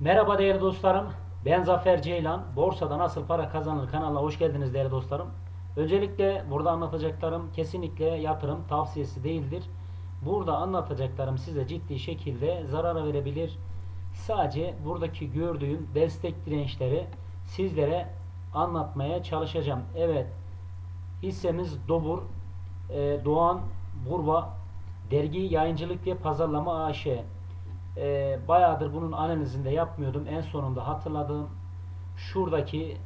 Merhaba değerli dostlarım. Ben Zafer Ceylan. Borsada nasıl para kazanılır kanalına hoş geldiniz değerli dostlarım. Öncelikle burada anlatacaklarım kesinlikle yatırım tavsiyesi değildir. Burada anlatacaklarım size ciddi şekilde zarar verebilir. Sadece buradaki gördüğüm destek dirençleri sizlere anlatmaya çalışacağım. Evet hissemiz Dobur e, Doğan Burba Dergi Yayıncılık ve Pazarlama AŞ. E, bayağıdır bunun analizini de yapmıyordum. En sonunda hatırladığım şuradaki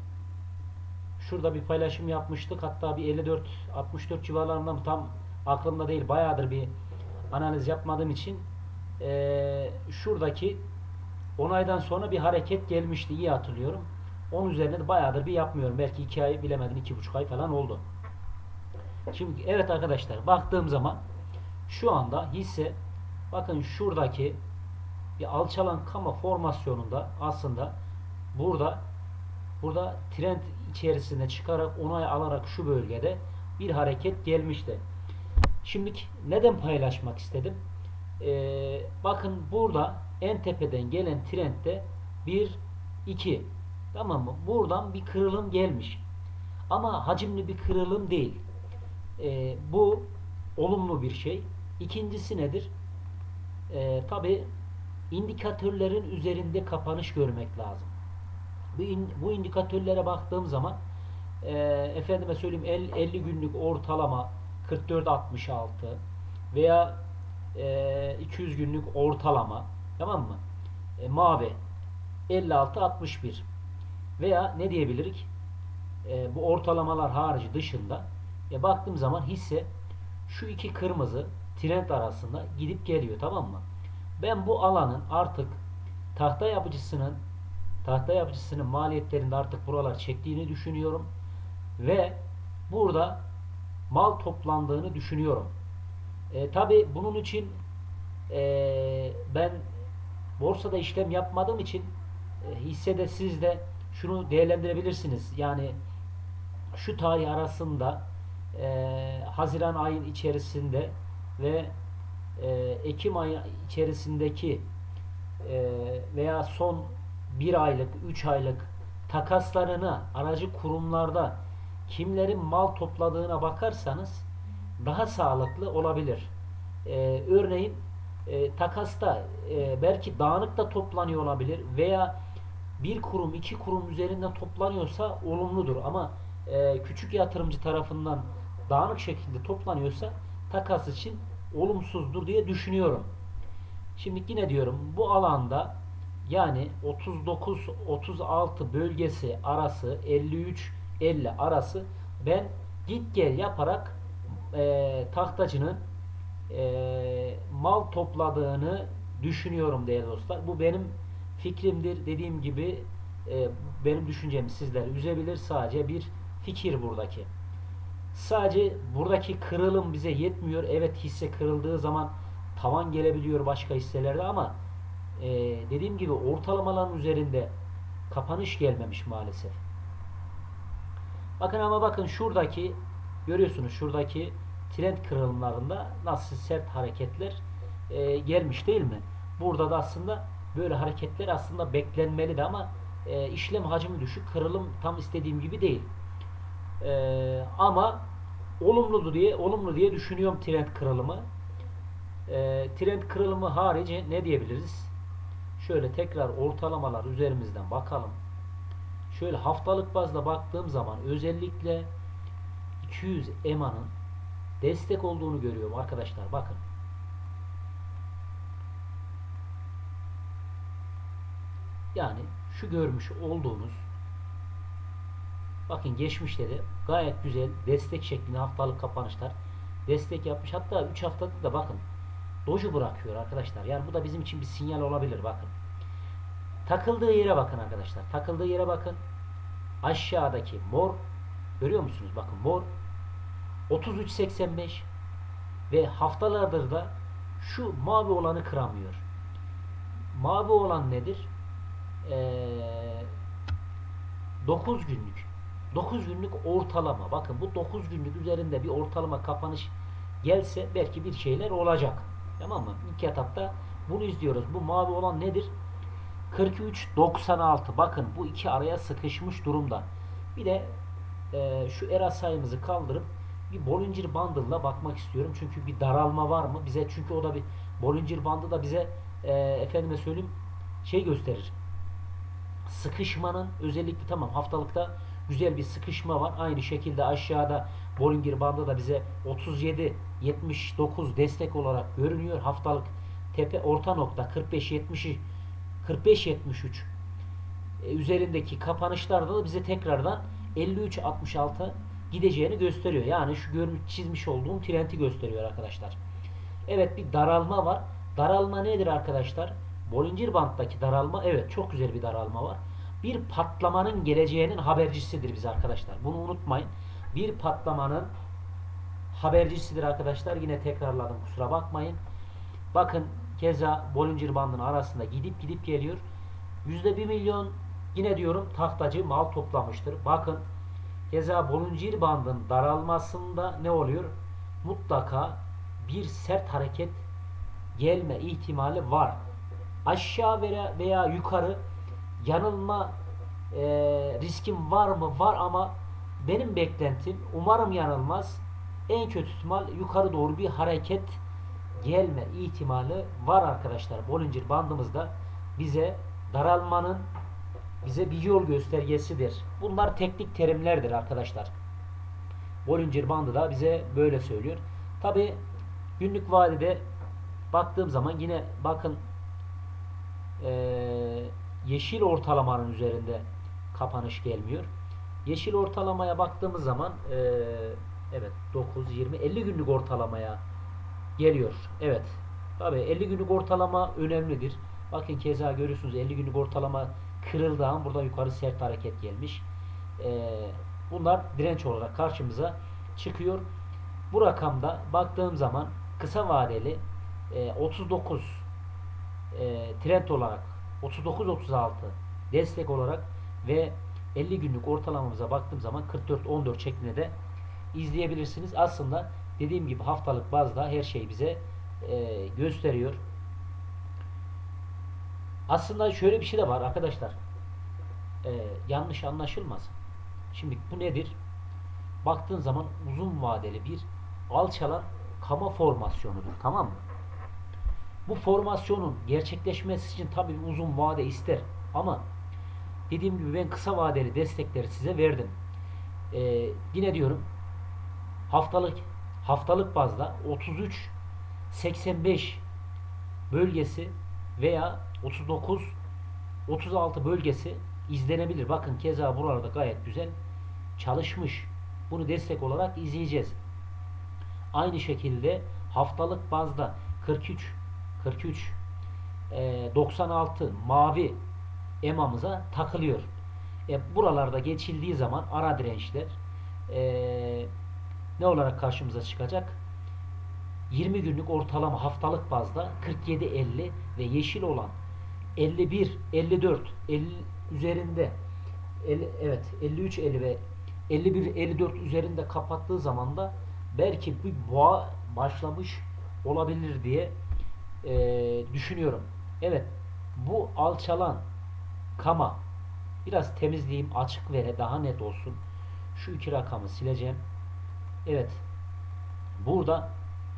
şurada bir paylaşım yapmıştık. Hatta bir 54 64 civarlarında mı tam aklımda değil. Bayağıdır bir analiz yapmadığım için e, şuradaki onaydan sonra bir hareket gelmişti. iyi hatırlıyorum. Onun üzerine de bayağıdır bir yapmıyorum. Belki 2 ay bilemedin 2,5 ay falan oldu. Şimdi evet arkadaşlar baktığım zaman şu anda hisse bakın şuradaki bir alçalan kama formasyonunda aslında burada burada trend içerisinde çıkarak onay alarak şu bölgede bir hareket gelmişti. Şimdi neden paylaşmak istedim? Ee, bakın burada en tepeden gelen trendde 1 2 tamam mı? Buradan bir kırılım gelmiş. Ama hacimli bir kırılım değil. Ee, bu olumlu bir şey. İkincisi nedir? Ee, Tabi indikatörlerin üzerinde kapanış görmek lazım. Bu, in- bu indikatörlere baktığım zaman e, efendime söyleyeyim el- 50 günlük ortalama 44.66 veya e, 200 günlük ortalama tamam mı? E, mavi 56.61 veya ne diyebilirik? E, bu ortalamalar harici dışında e, baktığım zaman hisse şu iki kırmızı trend arasında gidip geliyor tamam mı? Ben bu alanın artık tahta yapıcısının tahta yapıcısının maliyetlerinde artık buralar çektiğini düşünüyorum ve burada mal toplandığını düşünüyorum. E, Tabi bunun için e, ben borsada işlem yapmadığım için e, hissede siz de şunu değerlendirebilirsiniz. Yani şu tarih arasında e, Haziran ayın içerisinde ve e, Ekim ayı içerisindeki e, veya son bir aylık, üç aylık takaslarına aracı kurumlarda kimlerin mal topladığına bakarsanız daha sağlıklı olabilir. E, örneğin e, takasta e, belki dağınık da toplanıyor olabilir veya bir kurum, iki kurum üzerinden toplanıyorsa olumludur ama e, küçük yatırımcı tarafından dağınık şekilde toplanıyorsa takas için olumsuzdur diye düşünüyorum. Şimdi yine diyorum bu alanda yani 39-36 bölgesi arası 53-50 arası ben git gel yaparak e, tahtacının e, mal topladığını düşünüyorum değerli dostlar. Bu benim fikrimdir. Dediğim gibi e, benim düşüncem sizleri üzebilir. Sadece bir fikir buradaki. Sadece buradaki kırılım bize yetmiyor. Evet hisse kırıldığı zaman tavan gelebiliyor başka hisselerde ama e, dediğim gibi ortalamaların üzerinde kapanış gelmemiş maalesef. Bakın ama bakın şuradaki görüyorsunuz şuradaki trend kırılımlarında nasıl sert hareketler e, gelmiş değil mi? Burada da aslında böyle hareketler aslında beklenmeli de ama e, işlem hacmi düşük. Kırılım tam istediğim gibi değil. E, ama olumlu diye olumlu diye düşünüyorum trend kırılımı. E, trend kırılımı harici ne diyebiliriz? Şöyle tekrar ortalamalar üzerimizden bakalım. Şöyle haftalık bazda baktığım zaman özellikle 200 EMA'nın destek olduğunu görüyorum arkadaşlar. Bakın. Yani şu görmüş olduğunuz bakın geçmişte de gayet güzel destek şeklinde haftalık kapanışlar destek yapmış. Hatta 3 haftalık da bakın doju bırakıyor arkadaşlar. Yani bu da bizim için bir sinyal olabilir bakın. Takıldığı yere bakın arkadaşlar. Takıldığı yere bakın. Aşağıdaki mor görüyor musunuz? Bakın mor 33.85 ve haftalardır da şu mavi olanı kıramıyor. Mavi olan nedir? Ee, 9 günlük. 9 günlük ortalama. Bakın bu 9 günlük üzerinde bir ortalama kapanış gelse belki bir şeyler olacak. Tamam mı? İlk etapta bunu izliyoruz. Bu mavi olan nedir? 43.96 bakın bu iki araya sıkışmış durumda. Bir de e, şu era sayımızı kaldırıp bir Bollinger Bandle'la bakmak istiyorum. Çünkü bir daralma var mı? Bize çünkü o da bir Bollinger Bandı da bize e, efendime söyleyeyim şey gösterir. Sıkışmanın özellikle tamam haftalıkta güzel bir sıkışma var. Aynı şekilde aşağıda Bollinger Bandı da bize 37 79 destek olarak görünüyor. Haftalık tepe orta nokta 45 70'i 45 73 e, üzerindeki kapanışlarda da bize tekrardan 53-66 gideceğini gösteriyor. Yani şu görmüş çizmiş olduğum trendi gösteriyor arkadaşlar. Evet bir daralma var. Daralma nedir arkadaşlar? Bollinger Band'daki daralma evet çok güzel bir daralma var. Bir patlamanın geleceğinin habercisidir bize arkadaşlar. Bunu unutmayın. Bir patlamanın habercisidir arkadaşlar. Yine tekrarladım kusura bakmayın. Bakın keza Bollinger Band'ın arasında gidip gidip geliyor. Yüzde bir milyon yine diyorum tahtacı mal toplamıştır. Bakın keza Bollinger Band'ın daralmasında ne oluyor? Mutlaka bir sert hareket gelme ihtimali var. Aşağı veya yukarı yanılma e, riskim var mı? Var ama benim beklentim umarım yanılmaz. En kötü ihtimal yukarı doğru bir hareket gelme ihtimali var arkadaşlar. Bollinger bandımızda bize daralmanın bize bir yol göstergesidir. Bunlar teknik terimlerdir arkadaşlar. Bollinger bandı da bize böyle söylüyor. Tabi günlük vadede baktığım zaman yine bakın eee, yeşil ortalamanın üzerinde kapanış gelmiyor. Yeşil ortalamaya baktığımız zaman eee, evet 9, 20, 50 günlük ortalamaya geliyor. Evet. Tabi 50 günlük ortalama önemlidir. Bakın keza görüyorsunuz 50 günlük ortalama kırıldı ama burada yukarı sert hareket gelmiş. Ee, bunlar direnç olarak karşımıza çıkıyor. Bu rakamda baktığım zaman kısa vadeli e, 39 e, trend olarak 39-36 destek olarak ve 50 günlük ortalamamıza baktığım zaman 44-14 şeklinde de izleyebilirsiniz. Aslında dediğim gibi haftalık bazda her şey bize e, gösteriyor. Aslında şöyle bir şey de var arkadaşlar. E, yanlış anlaşılmasın. Şimdi bu nedir? Baktığın zaman uzun vadeli bir alçalan kama formasyonudur. Tamam mı? Bu formasyonun gerçekleşmesi için tabii uzun vade ister. Ama dediğim gibi ben kısa vadeli destekleri size verdim. E, yine diyorum haftalık haftalık bazda 33 85 bölgesi veya 39 36 bölgesi izlenebilir. Bakın keza buralarda gayet güzel çalışmış. Bunu destek olarak izleyeceğiz. Aynı şekilde haftalık bazda 43 43 e, 96 mavi EMA'mıza takılıyor. E, buralarda geçildiği zaman ara dirençler e, ne olarak karşımıza çıkacak? 20 günlük ortalama haftalık bazda 47-50 ve yeşil olan 51, 54, 50 üzerinde 50, evet 53, 50 ve 51, 54 üzerinde kapattığı zaman da belki bir boğa başlamış olabilir diye e, düşünüyorum. Evet bu alçalan kama biraz temizleyeyim açık vere daha net olsun. Şu iki rakamı sileceğim. Evet. Burada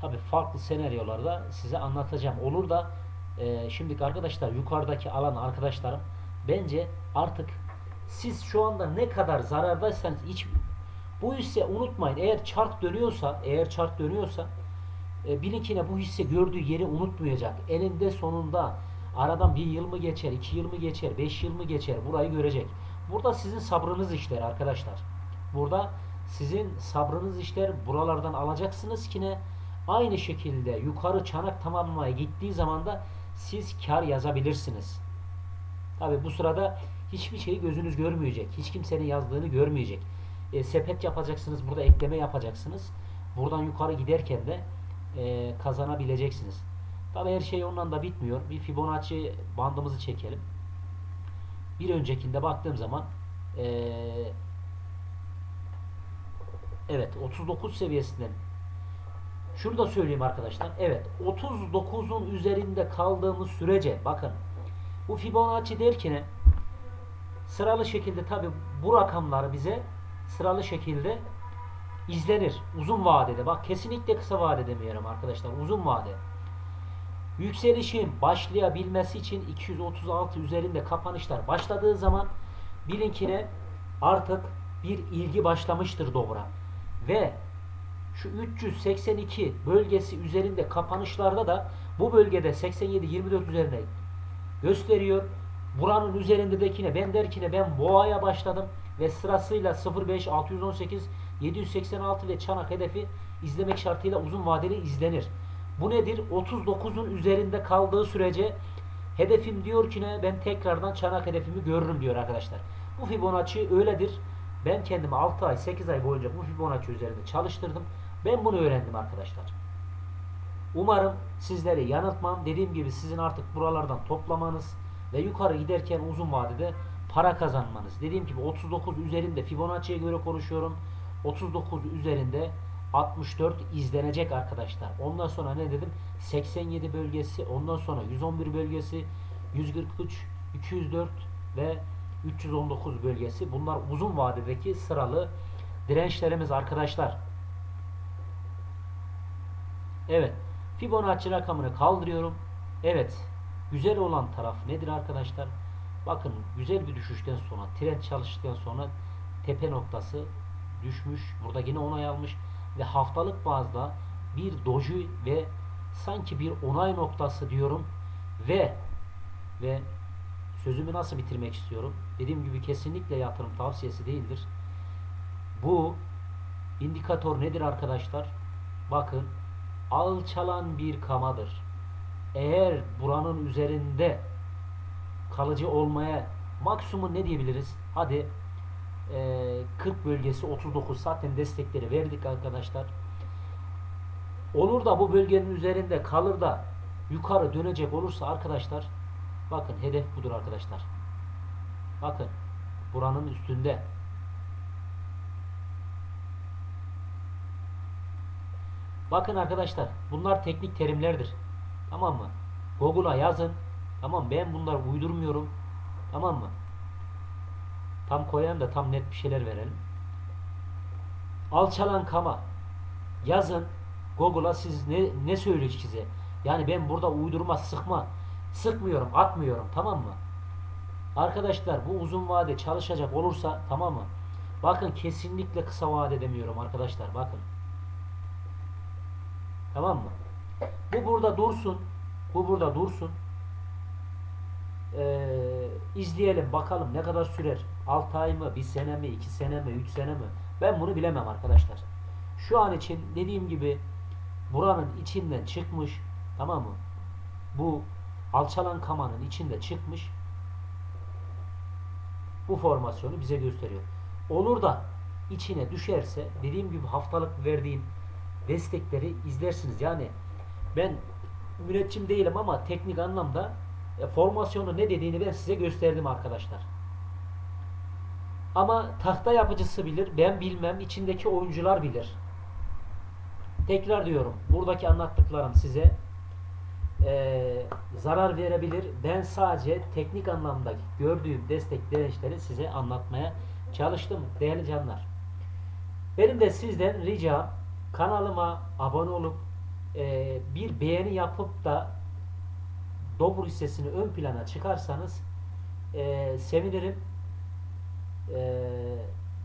tabi farklı senaryolarda size anlatacağım. Olur da e, şimdiki arkadaşlar yukarıdaki alan arkadaşlarım bence artık siz şu anda ne kadar zarardaysanız hiç bu hisse unutmayın eğer çark dönüyorsa eğer çark dönüyorsa e, bu hisse gördüğü yeri unutmayacak. Eninde sonunda aradan bir yıl mı geçer, iki yıl mı geçer, beş yıl mı geçer burayı görecek. Burada sizin sabrınız işler arkadaşlar. Burada sizin sabrınız işler buralardan alacaksınız ki ne? Aynı şekilde yukarı çanak tamamlamaya gittiği zaman da siz kar yazabilirsiniz. Tabi bu sırada hiçbir şeyi gözünüz görmeyecek. Hiç kimsenin yazdığını görmeyecek. E, sepet yapacaksınız. Burada ekleme yapacaksınız. Buradan yukarı giderken de e, kazanabileceksiniz. Tabi her şey ondan da bitmiyor. Bir Fibonacci bandımızı çekelim. Bir öncekinde baktığım zaman eee Evet 39 seviyesinden şunu da söyleyeyim arkadaşlar. Evet 39'un üzerinde kaldığımız sürece bakın Bu Fibonacci derken sıralı şekilde tabi bu rakamlar bize sıralı şekilde izlenir. Uzun vadede. Bak kesinlikle kısa vade demiyorum arkadaşlar. Uzun vade. Yükselişin başlayabilmesi için 236 üzerinde kapanışlar başladığı zaman bilin ki ne artık bir ilgi başlamıştır dobra. Ve şu 382 bölgesi üzerinde kapanışlarda da bu bölgede 87-24 üzerine gösteriyor. Buranın üzerindekine ben derkine ben boğaya başladım ve sırasıyla 05 618 786 ve çanak hedefi izlemek şartıyla uzun vadeli izlenir. Bu nedir? 39'un üzerinde kaldığı sürece hedefim diyor ki ne? Ben tekrardan çanak hedefimi görürüm diyor arkadaşlar. Bu Fibonacci öyledir. Ben kendimi 6 ay 8 ay boyunca bu Fibonacci üzerinde çalıştırdım. Ben bunu öğrendim arkadaşlar. Umarım sizleri yanıltmam. Dediğim gibi sizin artık buralardan toplamanız ve yukarı giderken uzun vadede para kazanmanız. Dediğim gibi 39 üzerinde Fibonacci'ye göre konuşuyorum. 39 üzerinde 64 izlenecek arkadaşlar. Ondan sonra ne dedim? 87 bölgesi, ondan sonra 111 bölgesi, 143, 204 ve 319 bölgesi. Bunlar uzun vadedeki sıralı dirençlerimiz arkadaşlar. Evet. Fibonacci rakamını kaldırıyorum. Evet. Güzel olan taraf nedir arkadaşlar? Bakın güzel bir düşüşten sonra trend çalıştıktan sonra tepe noktası düşmüş. Burada yine onay almış ve haftalık bazda bir doji ve sanki bir onay noktası diyorum ve ve sözümü nasıl bitirmek istiyorum? Dediğim gibi kesinlikle yatırım tavsiyesi değildir. Bu indikatör nedir arkadaşlar? Bakın alçalan bir kamadır. Eğer buranın üzerinde kalıcı olmaya maksimum ne diyebiliriz? Hadi 40 bölgesi 39 zaten destekleri verdik arkadaşlar. Olur da bu bölgenin üzerinde kalır da yukarı dönecek olursa arkadaşlar bakın hedef budur arkadaşlar. Bakın buranın üstünde. Bakın arkadaşlar bunlar teknik terimlerdir. Tamam mı? Google'a yazın. Tamam ben bunları uydurmuyorum. Tamam mı? Tam koyalım da tam net bir şeyler verelim. Alçalan kama. Yazın. Google'a siz ne, ne söylüyor size? Yani ben burada uydurma sıkma. Sıkmıyorum, atmıyorum. Tamam mı? Arkadaşlar bu uzun vade çalışacak olursa tamam mı? Bakın kesinlikle kısa vade demiyorum arkadaşlar. Bakın. Tamam mı? Bu burada dursun. Bu burada dursun. Ee, izleyelim bakalım ne kadar sürer. 6 ay mı, 1 sene mi, 2 sene mi, 3 sene mi? Ben bunu bilemem arkadaşlar. Şu an için dediğim gibi buranın içinden çıkmış. Tamam mı? Bu alçalan kamanın içinde çıkmış. Bu formasyonu bize gösteriyor. Olur da içine düşerse dediğim gibi haftalık verdiğim destekleri izlersiniz. Yani ben müneccim değilim ama teknik anlamda e, formasyonu ne dediğini ben size gösterdim arkadaşlar. Ama tahta yapıcısı bilir, ben bilmem, içindeki oyuncular bilir. Tekrar diyorum, buradaki anlattıklarım size e, zarar verebilir. Ben sadece teknik anlamda gördüğüm destek dirençleri size anlatmaya çalıştım değerli canlar. Benim de sizden ricam kanalıma abone olup e, bir beğeni yapıp da Dobur hissesini ön plana çıkarsanız e, sevinirim. E,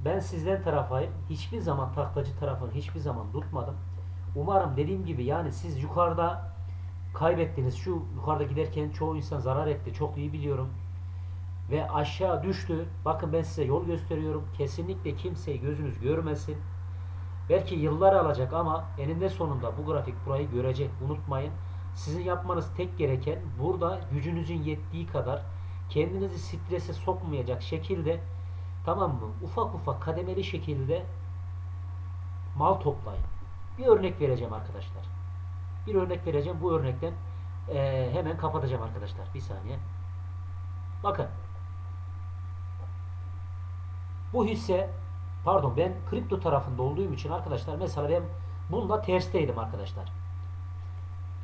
ben sizden tarafayım. Hiçbir zaman taklacı tarafını hiçbir zaman tutmadım. Umarım dediğim gibi yani siz yukarıda kaybettiniz. Şu yukarıda giderken çoğu insan zarar etti. Çok iyi biliyorum. Ve aşağı düştü. Bakın ben size yol gösteriyorum. Kesinlikle kimseyi gözünüz görmesin. Belki yıllar alacak ama eninde sonunda bu grafik burayı görecek. Unutmayın. Sizin yapmanız tek gereken burada gücünüzün yettiği kadar kendinizi strese sokmayacak şekilde tamam mı? Ufak ufak kademeli şekilde mal toplayın. Bir örnek vereceğim arkadaşlar. Bir örnek vereceğim. Bu örnekten eee, hemen kapatacağım arkadaşlar. Bir saniye. Bakın. Bu hisse pardon ben kripto tarafında olduğum için arkadaşlar mesela ben bunda tersteydim arkadaşlar.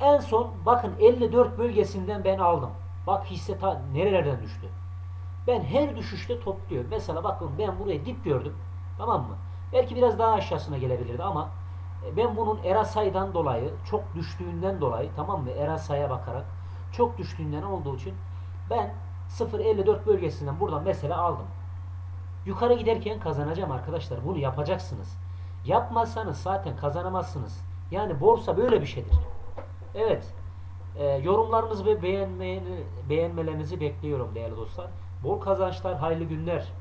En son bakın 54 bölgesinden ben aldım. Bak hisse ta nerelerden düştü. Ben her düşüşte topluyorum. Mesela bakın ben buraya dip gördüm. Tamam mı? Belki biraz daha aşağısına gelebilirdi ama e, ben bunun Erasay'dan dolayı çok düştüğünden dolayı tamam mı? Erasay'a bakarak çok düştüğünden olduğu için ben 0.54 bölgesinden buradan mesela aldım. Yukarı giderken kazanacağım arkadaşlar. Bunu yapacaksınız. Yapmazsanız zaten kazanamazsınız. Yani borsa böyle bir şeydir. Evet. E, yorumlarınızı ve beğenmelerinizi bekliyorum değerli dostlar. Bol kazançlar, hayırlı günler.